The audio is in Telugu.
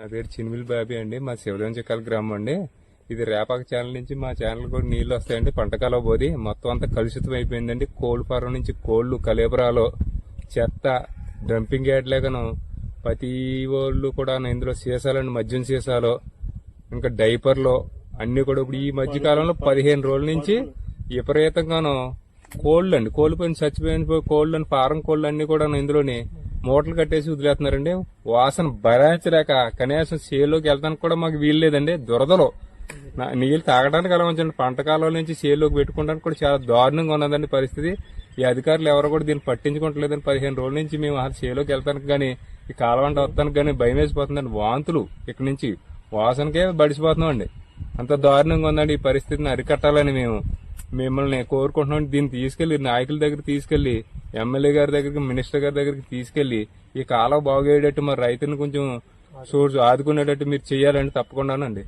నా పేరు చినిమిల్ బాబీ అండి. మా శివరం చిక్కల గ్రామం అండి. ఇది రేపాక ఛానల్ నుంచి మా ఛానల్ కూడా నీళ్ళు వస్తాయండి. పంటకాలం పోది మొత్తం అంతా కలుషితం అయిపోయిందండి. కోళ్ళు ఫారం నుంచి కోళ్ళు కలేబరాలు చెత్త డంపింగ్ యాడ్ లేకను ప్రతి వాళ్ళు కూడా ఇందులో సీసాలండి. మద్యం సీసాలు ఇంకా డైపర్లు అన్ని కూడా ఇప్పుడు ఈ మధ్య కాలంలో పదిహేను రోజుల నుంచి విపరీతంగాను కోళ్ళు అండి కోళ్ళు పైన చచ్చిపోయిన కోళ్ళు అని ఫారం కోళ్ళు అన్ని కూడా ఇందులోని మూటలు కట్టేసి వదిలేస్తున్నారండి. వాసన భరించలేక కనీసం సేల్లోకి వెళ్ళడానికి కూడా మాకు వీలు లేదండి. దురదలో. నీళ్ళు తాగడానికి అలా ఉంచండి. పంట కాలం నుంచి సేల్లోకి పెట్టుకోవడానికి కూడా చాలా దారుణంగా ఉన్నదండి పరిస్థితి. ఈ అధికారులు ఎవరు కూడా దీన్ని పట్టించుకోవట్లేదని పదిహేను రోజుల నుంచి మేము అసలు చేలోకి వెళ్తానికి కానీ ఈ కాలవంట వస్తానికి కానీ భయం వేసిపోతుందండి వాంతులు ఇక్కడి నుంచి. వాసనకే బడిసిపోతున్నాం అండి అంత దారుణంగా ఉందండి ఈ పరిస్థితిని అరికట్టాలని మేము మిమ్మల్ని కోరుకుంటున్నాం దీన్ని తీసుకెళ్ళి నాయకుల దగ్గర తీసుకెళ్ళి ఎమ్మెల్యే గారి దగ్గరికి మినిస్టర్ గారి దగ్గరికి తీసుకెళ్ళి ఈ కాలం బాగయ్యేటట్టు మరి రైతుని కొంచెం చూడు ఆదుకునేటట్టు మీరు చేయాలండి తప్పకుండానండి.